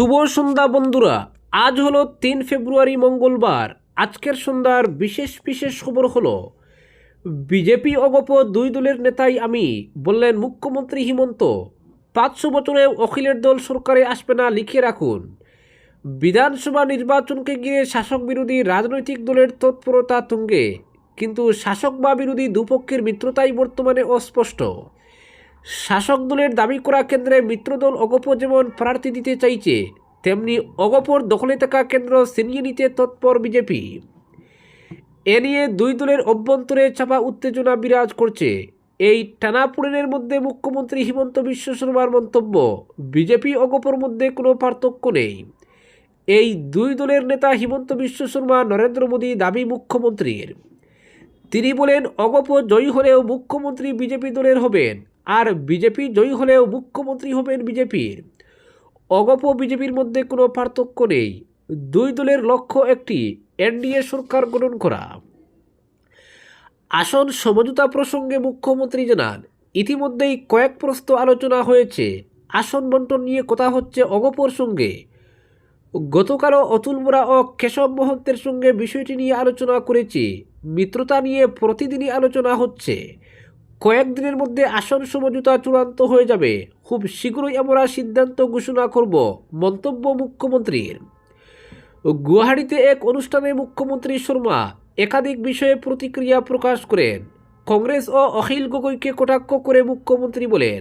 শুভ সন্ধ্যা বন্ধুরা। আজ হলো তিন ফেব্রুয়ারি মঙ্গলবার। আজকের সন্ধ্যার বিশেষ বিশেষ খবর হলো, বিজেপি অগপ দুই দলের নেতাই আমি, বললেন মুখ্যমন্ত্রী হিমন্ত। পাঁচশো বছরে অখিলের দল সরকারে আসবে না, লিখে রাখুন। বিধানসভা নির্বাচনকে ঘিরে শাসক বিরোধী রাজনৈতিক দলের তৎপরতা তুঙ্গে, কিন্তু শাসক বা বিরোধী দুপক্ষের মিত্রতাই বর্তমানে অস্পষ্ট। শাসক দলের দাবি করা কেন্দ্রে মিত্রদল অগপ যেমন প্রার্থী দিতে চাইছে, তেমনি অগপর দখলে থাকা কেন্দ্র ছিনিয়ে নিতে তৎপর বিজেপি। এ নিয়ে দুই দলের অভ্যন্তরে চাপা উত্তেজনা বিরাজ করছে। এই টানাপোড়েনের মধ্যে মুখ্যমন্ত্রী হিমন্ত বিশ্ব শর্মার মন্তব্য, বিজেপি অগপর মধ্যে কোনো পার্থক্য নেই। এই দুই দলের নেতা হিমন্ত বিশ্ব শর্মা, নরেন্দ্র মোদী দাবি মুখ্যমন্ত্রীর। তিনি বলেন অগপ জয়ী হলেও মুখ্যমন্ত্রী বিজেপি দলের হবেন। আর বিজেপি জয়ী হলেও মুখ্যমন্ত্রী হবেন বিজেপির। অগপ বিজেপির মধ্যে কোনো পার্থক্য নেই। দুই দলের লক্ষ্য একটি, এনডিএ সরকার গঠন করা। আসন সমঝোতা প্রসঙ্গে মুখ্যমন্ত্রী জানান, ইতিমধ্যেই কয়েক প্রস্ত আলোচনা হয়েছে। আসন বন্টন নিয়ে কথা হচ্ছে অগপর সঙ্গে। গতকালও অতুল বোরা ও কেশব মহন্তের সঙ্গে বিষয়টি নিয়ে আলোচনা করেছি। মিত্রতা নিয়ে প্রতিদিনই আলোচনা হচ্ছে। কয়েকদিনের মধ্যে আসন সমঝোতা চূড়ান্ত হয়ে যাবে। খুব শীঘ্রই আমরা সিদ্ধান্ত ঘোষণা করব, মন্তব্য মুখ্যমন্ত্রীর। গুয়াহাটিতে এক অনুষ্ঠানে মুখ্যমন্ত্রী শর্মা একাধিক বিষয়ে প্রতিক্রিয়া প্রকাশ করেন। কংগ্রেস ও অখিল গগৈকে কটাক্ষ করে মুখ্যমন্ত্রী বলেন,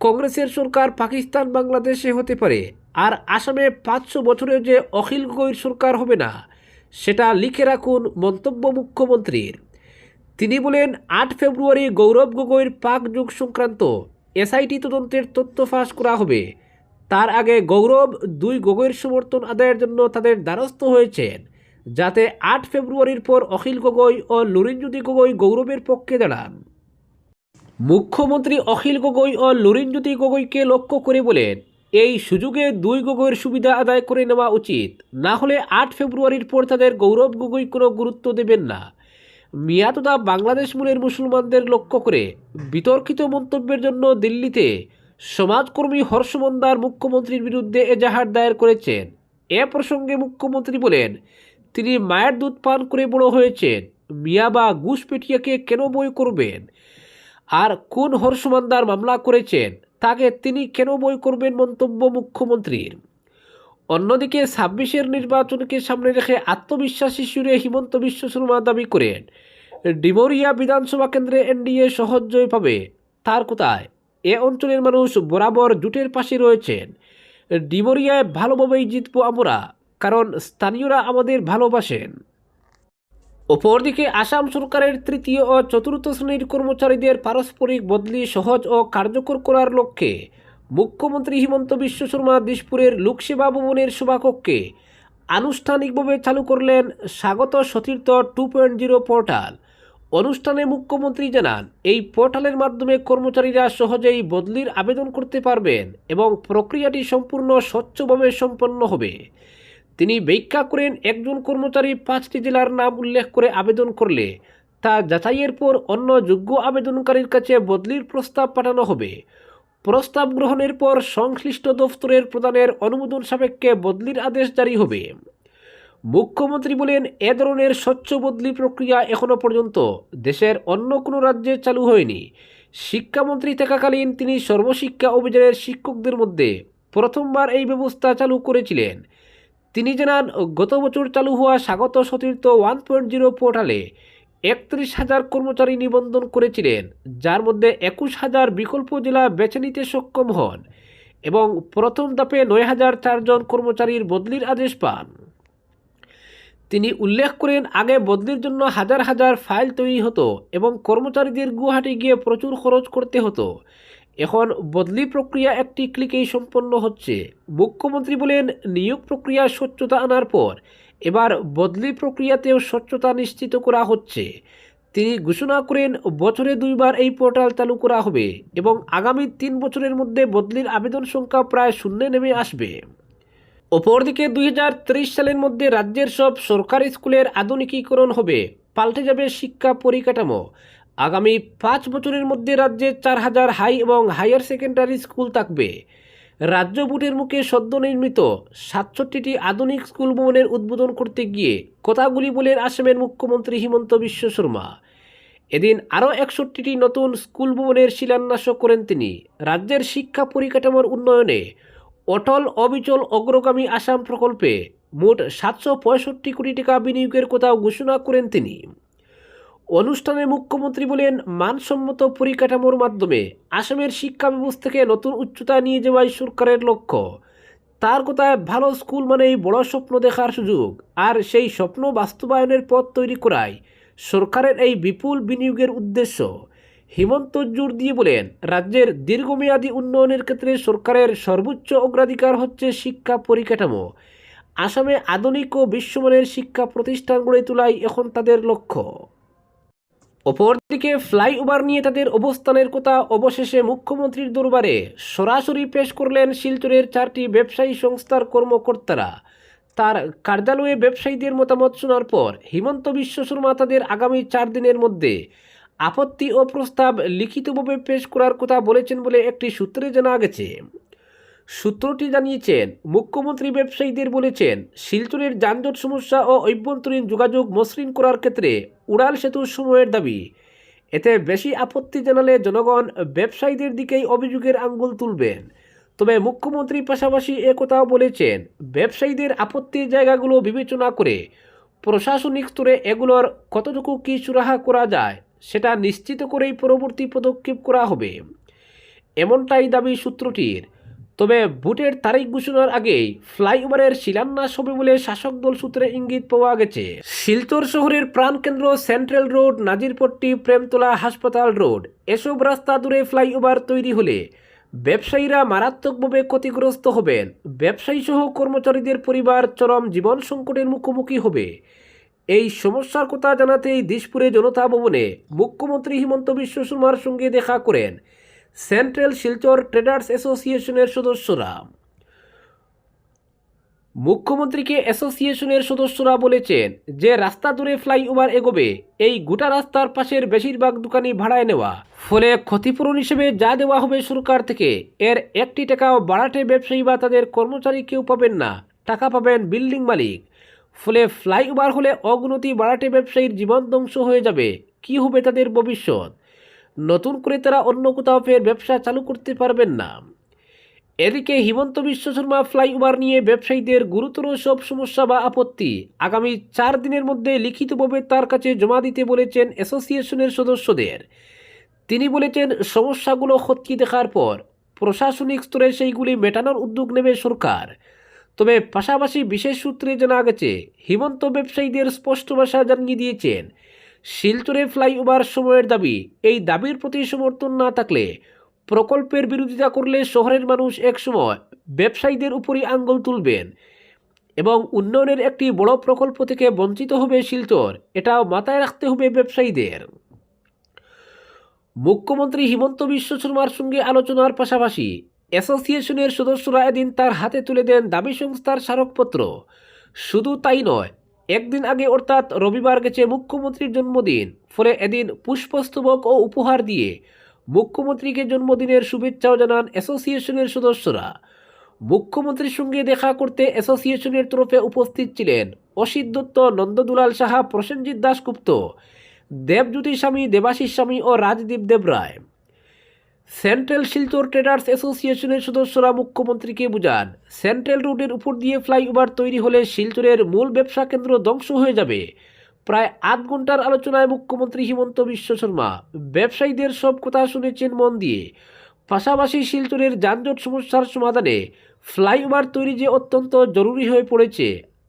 কংগ্রেসের সরকার পাকিস্তান বাংলাদেশে হতে পারে, আর আসামে পাঁচশো বছরে যে অখিল গগৈর সরকার হবে না, সেটা লিখে রাখুন মন্তব্য মুখ্যমন্ত্রীর। তিনি বলেন, আট ফেব্রুয়ারি গৌরব গগৈর পাক যুগ সংক্রান্ত এসআইটি তদন্তের তথ্য ফাঁস করা হবে। তার আগে গৌরব দুই গগৈর সমর্থন আদায়ের জন্য তাদের দ্বারস্থ হয়েছেন, যাতে আট ফেব্রুয়ারির পর অখিল গগৈ ও লুরিনজ্যোতি গগৈ গৌরবের পক্ষে দাঁড়ান। মুখ্যমন্ত্রী অখিল গগৈ ও লুরিনজ্যোতি গগৈকে লক্ষ্য করে বলেন, এই সুযোগে দুই গগৈর সুবিধা আদায় করে নেওয়া উচিত। না হলে আট ফেব্রুয়ারির পর তাদের গৌরব গগৈ কোনো গুরুত্ব দেবেন না। মিয়া তথা বাংলাদেশ মূলের মুসলমানদের লক্ষ্য করে বিতর্কিত মন্তব্যের জন্য দিল্লিতে সমাজকর্মী হর্ষমন্দার মুখ্যমন্ত্রীর বিরুদ্ধে এজাহার দায়ের করেছেন। এ প্রসঙ্গে মুখ্যমন্ত্রী বলেন, তিনি মায়ের দুধ পান করে বড় হয়েছেন। মিয়া বা ঘুষপেটিয়াকে কেন বই করবেন? আর কোন হর্ষমন্দার মামলা করেছেন? তাকে তিনি কেন বই করবেন? মন্তব্য মুখ্যমন্ত্রীর। অন্যদিকে ছাব্বিশের নির্বাচনকে সামনে রেখে আত্মবিশ্বাসী সুরে হিমন্ত বিশ্ব শর্মা দাবি করেন। ডিমরিয়া বিধানসভা কেন্দ্রে এনডিএ সহজ জয় পাবে। তার কোথায়? এ অঞ্চলের মানুষ বরাবর জুটের পাশে রয়েছেন। ডিমরিয়ায় ভালোভাবেই জিতব আমরা, কারণ স্থানীয়রা আমাদের ভালোবাসেন। অপরদিকে আসাম সরকারের তৃতীয় ও চতুর্থ শ্রেণির কর্মচারীদের পারস্পরিক বদলি সহজ ও কার্যকর করার লক্ষ্যে মুখ্যমন্ত্রী হিমন্ত বিশ্ব শর্মা দিসপুরের লোকসেবা ভবনের সভাকক্ষে আনুষ্ঠানিকভাবে চালু করলেন স্বাগত সতীর্থ টু পয়েন্ট জিরো পোর্টাল। অনুষ্ঠানে মুখ্যমন্ত্রী জানান, এই পোর্টালের মাধ্যমে কর্মচারীরা সহজেই বদলির আবেদন করতে পারবেন এবং প্রক্রিয়াটি সম্পূর্ণ স্বচ্ছভাবে সম্পন্ন হবে। তিনি ব্যাখ্যা করেন, একজন কর্মচারী পাঁচটি জেলার নাম উল্লেখ করে আবেদন করলে তা যাচাইয়ের পর অন্য যোগ্য আবেদনকারীর কাছে বদলির প্রস্তাব পাঠানো হবে। প্রস্তাব গ্রহণের পর সংশ্লিষ্ট দফতরের প্রদানের অনুমোদন সাপেক্ষে বদলির আদেশ জারি হবে। মুখ্যমন্ত্রী বলেন, এ ধরনের স্বচ্ছ বদলি প্রক্রিয়া এখনও পর্যন্ত দেশের অন্য কোনো রাজ্যে চালু হয়নি। শিক্ষামন্ত্রী থাকাকালীন তিনি সর্বশিক্ষা অভিযানের শিক্ষকদের মধ্যে প্রথমবার এই ব্যবস্থা চালু করেছিলেন। তিনি জানান, গত বছর চালু হওয়া স্বাগত সতীর্থ ওয়ান পয়েন্ট জিরো পোর্টালে একত্রিশ হাজার কর্মচারী নিবন্ধন করেছিলেন, যার মধ্যে একুশ হাজার বিকল্প জেলা বেছে নিতে সক্ষম হন এবং প্রথম ধাপে নয় হাজার চারজন কর্মচারীর বদলির আদেশ পান। তিনি উল্লেখ করেন, আগে বদলির জন্য হাজার হাজার ফাইল তৈরি হতো এবং কর্মচারীদের গুয়াহাটি গিয়ে প্রচুর খরচ করতে হতো। এখন বদলি প্রক্রিয়া একটি ক্লিকেই সম্পন্ন হচ্ছে। মুখ্যমন্ত্রী বলেন, নিয়োগ প্রক্রিয়া স্বচ্ছতা আনার পর এবার বদলি প্রক্রিয়াতেও স্বচ্ছতা নিশ্চিত করা হচ্ছে। তিনি ঘোষণা করেন, বছরে দুইবার এই পোর্টাল চালু করা হবে এবং আগামী তিন বছরের মধ্যে বদলির আবেদন সংখ্যা প্রায় শূন্যে নেমে আসবে। অপরদিকে দুই হাজার তেইশ সালের মধ্যে রাজ্যের সব সরকারি স্কুলের আধুনিকীকরণ হবে, পাল্টে যাবে শিক্ষা পরিকাঠামো। আগামী পাঁচ বছরের মধ্যে রাজ্যে চার হাজার হাই এবং হায়ার সেকেন্ডারি স্কুল থাকবে। রাজ্য বুটের মুখে সদ্য নির্মিত সাতষট্টিটি আধুনিক স্কুল ভবনের উদ্বোধন করতে গিয়ে কথাগুলি বলেন আসামের মুখ্যমন্ত্রী হিমন্ত বিশ্ব শর্মা। এদিন আরও একষট্টিটি নতুন স্কুল ভবনের শিলান্যাসও করেন তিনি। রাজ্যের শিক্ষা পরিকাঠামোর উন্নয়নে অটল, অবিচল, অগ্রগামী আসাম প্রকল্পে মোট সাতশো পঁয়ষট্টি কোটি টাকা বিনিয়োগের কথাও ঘোষণা করেন তিনি। অনুষ্ঠানে মুখ্যমন্ত্রী বলেন, মানসম্মত পরিকাঠামোর মাধ্যমে আসামের শিক্ষা ব্যবস্থাকে নতুন উচ্চতা নিয়ে যাওয়াই সরকারের লক্ষ্য। তার কথায়, ভালো স্কুল মানেই বড় স্বপ্ন দেখার সুযোগ, আর সেই স্বপ্ন বাস্তবায়নের পথ তৈরি করাই সরকারের এই বিপুল বিনিয়োগের উদ্দেশ্য। হিমন্ত জোর দিয়ে বলেন, রাজ্যের দীর্ঘমেয়াদী উন্নয়নের ক্ষেত্রে সরকারের সর্বোচ্চ অগ্রাধিকার হচ্ছে শিক্ষা পরিকাঠামো। আসামে আধুনিক ও বিশ্বমানের শিক্ষা প্রতিষ্ঠান গড়ে তোলাই এখন তাদের লক্ষ্য। অপরদিকে ফ্লাইওভার নিয়ে তাদের অবস্থানের কথা অবশেষে মুখ্যমন্ত্রীর দরবারে সরাসরি পেশ করলেন শিলচরের চারটি ব্যবসায়ী সংস্থার কর্মকর্তারা। তার কার্যালয়ে ব্যবসায়ীদের মতামত শোনার পর হিমন্ত বিশ্ব শর্মা তাদের আগামী চার দিনের মধ্যে আপত্তি ও প্রস্তাব লিখিতভাবে পেশ করার কথা বলেছেন বলে একটি সূত্রে জানা গেছে। সূত্রটি জানিয়েছেন, মুখ্যমন্ত্রী ব্যবসায়ীদের বলেছেন, শিলচরের যানজট সমস্যা ও অভ্যন্তরীণ যোগাযোগ মসৃণ করার ক্ষেত্রে উড়াল সেতু সময়ের দাবি। এতে বেশি আপত্তি জানালে জনগণ ব্যবসায়ীদের দিকেই অভিযোগের আঙ্গুল তুলবেন। তবে মুখ্যমন্ত্রী পাশাপাশি একথাও বলেছেন, ব্যবসায়ীদের আপত্তির জায়গাগুলো বিবেচনা করে প্রশাসনিক স্তরে এগুলোর কতটুকু কী সুরাহা করা যায়, সেটা নিশ্চিত করেই পরবর্তী পদক্ষেপ করা হবে। এমনটাই দাবি সূত্রটির। তবে ভোটের তারিখ ঘোষণার আগেই ফ্লাইওভারের শিলান্যাস হবে বলে শাসক দল সূত্রে ইঙ্গিত পাওয়া গেছে। শিলচর শহরের প্রাণকেন্দ্র সেন্ট্রাল রোড, নাজিরপট্টি প্রেমতলা হাসপাতাল রোড, এসব রাস্তা দূরে ফ্লাইওভার তৈরি হলে ব্যবসায়ীরা মারাত্মকভাবে ক্ষতিগ্রস্ত হবেন। ব্যবসায়ী সহ কর্মচারীদের পরিবার চরম জীবন সংকটের মুখোমুখি হবে। এই সমস্যার কথা জানাতেই দিশপুরে জনতা ভবনে মুখ্যমন্ত্রী হিমন্ত বিশ্ব শর্মার সঙ্গে দেখা করেন। সেন্ট্রাল শিলচর ট্রেডার্স অ্যাসোসিয়েশনের সদস্যরা। মুখ্যমন্ত্রীকে অ্যাসোসিয়েশনের সদস্যরা বলেছেন যে, রাস্তা দূরে ফ্লাইওভার এগোবে, এই গোটা রাস্তার পাশের বেশিরভাগ দোকানই ভাড়ায় নেওয়া। ফলে ক্ষতিপূরণ হিসেবে যা দেওয়া হবে সরকার থেকে, এর একটি টাকাও বাড়াটে ব্যবসায়ী বা তাদের কর্মচারী কেউ পাবেন না, টাকা পাবেন বিল্ডিং মালিক। ফলে ফ্লাইওভার হলে অগ্নতি বাড়াটে ব্যবসায়ীর জীবন ধ্বংস হয়ে যাবে, কি হবে তাদের ভবিষ্যৎ? নতুন করে তারা অন্য কোথাও ফের ব্যবসা চালু করতে পারবেন না। এদিকে হিমন্ত বিশ্ব শর্মা ফ্লাইওভার নিয়ে ব্যবসায়ীদের গুরুতর সব সমস্যা বা আপত্তি আগামী চার দিনের মধ্যে লিখিতভাবে তার কাছে জমা দিতে বলেছেন অ্যাসোসিয়েশনের সদস্যদের। তিনি বলেছেন, সমস্যাগুলো খতিয়ে দেখার পর প্রশাসনিক স্তরে সেইগুলি মেটানোর উদ্যোগ নেবে সরকার। তবে পাশাপাশি বিশেষ সূত্রে জানা গেছে, হিমন্ত ব্যবসায়ীদের স্পষ্ট ভাষা জানিয়ে দিয়েছেন শিলচরে ফ্লাইওভার সময়ের দাবি, এই দাবির প্রতি সমর্থন না থাকলে প্রকল্পের বিরোধিতা করলে শহরের মানুষ একসময় ব্যবসায়ীদের উপরই আঙ্গুল তুলবেন এবং উন্নয়নের একটি বড় প্রকল্প থেকে বঞ্চিত হবে শিলচর। এটাও মাথায় রাখতে হবে ব্যবসায়ীদের। মুখ্যমন্ত্রী হিমন্ত বিশ্ব শর্মার সঙ্গে আলোচনার পাশাপাশি অ্যাসোসিয়েশনের সদস্যরা এদিন তার হাতে তুলে দেন দাবি সংস্থার স্মারকপত্র। শুধু তাই নয় একদিন আগে অর্থাৎ রবিবার গেছে মুখ্যমন্ত্রীর জন্মদিন। ফলে এদিন পুষ্পস্তবক ও উপহার দিয়ে মুখ্যমন্ত্রীকে জন্মদিনের শুভেচ্ছাও জানান অ্যাসোসিয়েশনের সদস্যরা। মুখ্যমন্ত্রীর সঙ্গে দেখা করতে অ্যাসোসিয়েশনের তরফে উপস্থিত ছিলেন অসিত দত্ত, নন্দদুলাল সাহা, প্রসেনজিৎ দাশগুপ্ত, দেবজ্যোতি স্বামী, দেবাশিস স্বামী ও রাজদীপ দেবরায়। সেন্ট্রাল শিলচর ট্রেডার্স অ্যাসোসিয়েশনের সদস্যরা মুখ্যমন্ত্রীকে বুঝান। সেন্ট্রাল রোডের উপর দিয়ে ফ্লাইওভার তৈরি হলে শিলচরের মূল ব্যবসা কেন্দ্র ধ্বংস হয়ে যাবে। প্রায় আধ ঘণ্টার আলোচনায় মুখ্যমন্ত্রী হিমন্ত বিশ্ব শর্মা, ব্যবসায়ীদের সব কথা শুনেছেন মন দিয়ে। পাশাপাশি শিলচরের যানজট সমস্যার সমাধানে ফ্লাইওভার তৈরি যে অত্যন্ত জরুরি হয়ে পড়েছে,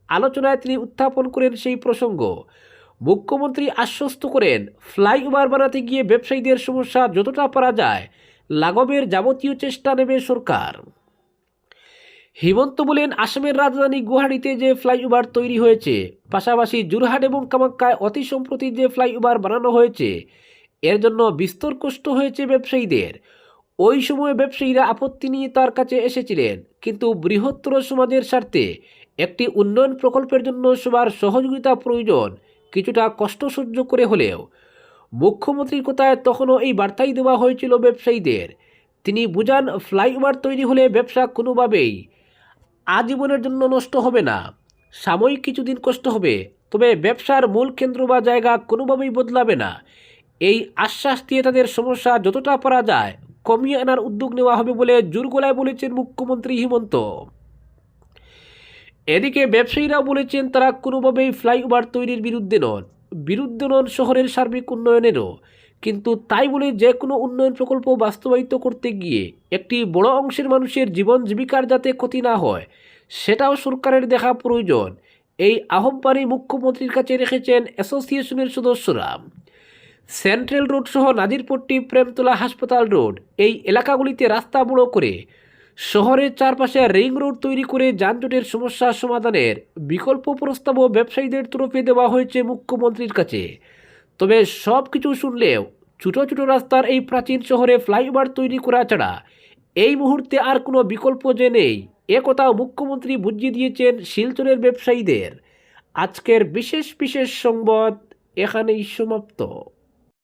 আলোচনায় তিনি উত্থাপন করেন সেই প্রসঙ্গ। মুখ্যমন্ত্রী আশ্বস্ত করেন, ফ্লাইওভার বানাতে গিয়ে ব্যবসায়ীদের সমস্যা যতটা পারা যায় লাঘবের যাবতীয় চেষ্টা নেবে সরকার। হিমন্ত বলেন, আসামের রাজধানী গুয়াহাটিতে যে ফ্লাইওভার তৈরি হয়েছে, পাশাপাশি জোরহাট এবং কামাক্কায় অতি সম্প্রতি যে ফ্লাইওভার বানানো হয়েছে, এর জন্য বিস্তর কষ্ট হয়েছে ব্যবসায়ীদের। ওই সময় ব্যবসায়ীরা আপত্তি নিয়ে তার কাছে এসেছিলেন, কিন্তু বৃহত্তর সমাজের স্বার্থে একটি উন্নয়ন প্রকল্পের জন্য সবার সহযোগিতা প্রয়োজন কিছুটা কষ্ট সহ্য করে হলেও মুখ্যমন্ত্রীর কথায় তখনও এই বার্তাই দেওয়া হয়েছিল ব্যবসায়ীদের। তিনি বুঝান, ফ্লাইওভার তৈরি হলে ব্যবসা কোনোভাবেই আজীবনের জন্য নষ্ট হবে না। সাময়িক কিছুদিন কষ্ট হবে, তবে ব্যবসার মূল কেন্দ্র বা জায়গা কোনোভাবেই বদলাবে না। এই আশ্বাস দিয়ে তাদের সমস্যা যতটা পারা যায় কমিয়ে আনার উদ্যোগ নেওয়া হবে বলে জোর গলায় বলেছেন মুখ্যমন্ত্রী হিমন্ত। এদিকে ব্যবসায়ীরাও বলেছেন, তারা কোনোভাবেই ফ্লাইওভার তৈরির বিরুদ্ধে নন। বিরুদ্ধে নন শহরের সার্বিক উন্নয়নেরও। কিন্তু তাই বলে যে কোনো উন্নয়ন প্রকল্প বাস্তবায়িত করতে গিয়ে একটি বড় অংশের মানুষের জীবন জীবিকার যাতে ক্ষতি না হয়, সেটাও সরকারের দেখা প্রয়োজন। এই আহ্বানই মুখ্যমন্ত্রীর কাছে রেখেছেন অ্যাসোসিয়েশনের সদস্যরা। সেন্ট্রাল রোড সহ নাজিরপট্টি, প্রেমতলা হাসপাতাল রোড এই এলাকাগুলিতে রাস্তা বড় করে শহরের চারপাশে রিং রোড তৈরি করে যানজটের সমস্যা সমাধানের বিকল্প প্রস্তাবও ব্যবসায়ীদের তরফে দেওয়া হয়েছে মুখ্যমন্ত্রীর কাছে। তবে সব কিছু শুনলেও ছোটো ছোটো রাস্তার এই প্রাচীন শহরে ফ্লাইওভার তৈরি করা ছাড়া এই মুহূর্তে আর কোনো বিকল্প যে নেই, এ কথাও মুখ্যমন্ত্রী বুঝিয়ে দিয়েছেন শিলচরের ব্যবসায়ীদের। আজকের বিশেষ বিশেষ সংবাদ এখানেই সমাপ্ত।